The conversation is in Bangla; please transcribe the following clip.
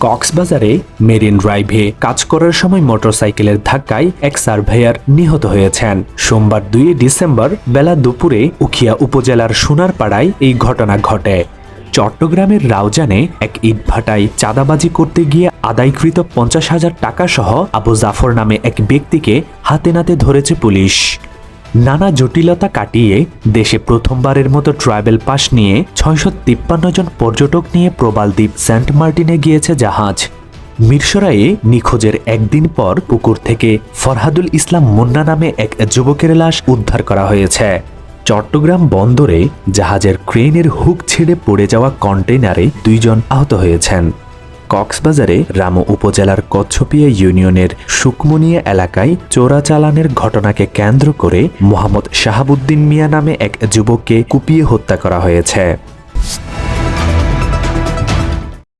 কক্সবাজারে মেরিন ড্রাইভে কাজ করার সময় মোটরসাইকেলের ধাক্কায় এক সার্ভেয়ার নিহত হয়েছেন। সোমবার দুই ডিসেম্বর বেলা দুপুরে উখিয়া উপজেলার সোনারপাড়ায় এই ঘটনা ঘটে। চট্টগ্রামের রাউজানে এক ইটভাটায় চাঁদাবাজি করতে গিয়ে আদায়কৃত পঞ্চাশ হাজার টাকা সহ আবু জাফর নামে এক ব্যক্তিকে হাতে নাতে ধরেছে পুলিশ। নানা জটিলতা কাটিয়ে দেশে প্রথমবারের মতো ট্রাইবেল পাস নিয়ে ছয়শো তিপ্পান্ন জন পর্যটক নিয়ে প্রবালদ্বীপ সেন্ট মার্টিনে গিয়েছে জাহাজ। মিরসরাইয়ে নিখোঁজের একদিন পর পুকুর থেকে ফরহাদুল ইসলাম মুন্না নামে এক যুবকের লাশ উদ্ধার করা হয়েছে। চট্টগ্রাম বন্দরে জাহাজের ক্রেনের হুক ছেড়ে পড়ে যাওয়া কন্টেইনারে দুইজন আহত হয়েছেন। কক্সবাজারে রামু উপজেলার কচ্ছপিয়া ইউনিয়নের সুকমনিয়া এলাকায় চোরাচালানের ঘটনাকে কেন্দ্র করে মোহাম্মদ শাহাবুদ্দিন মিয়া নামে এক যুবককে কুপিয়ে হত্যা করা হয়েছে।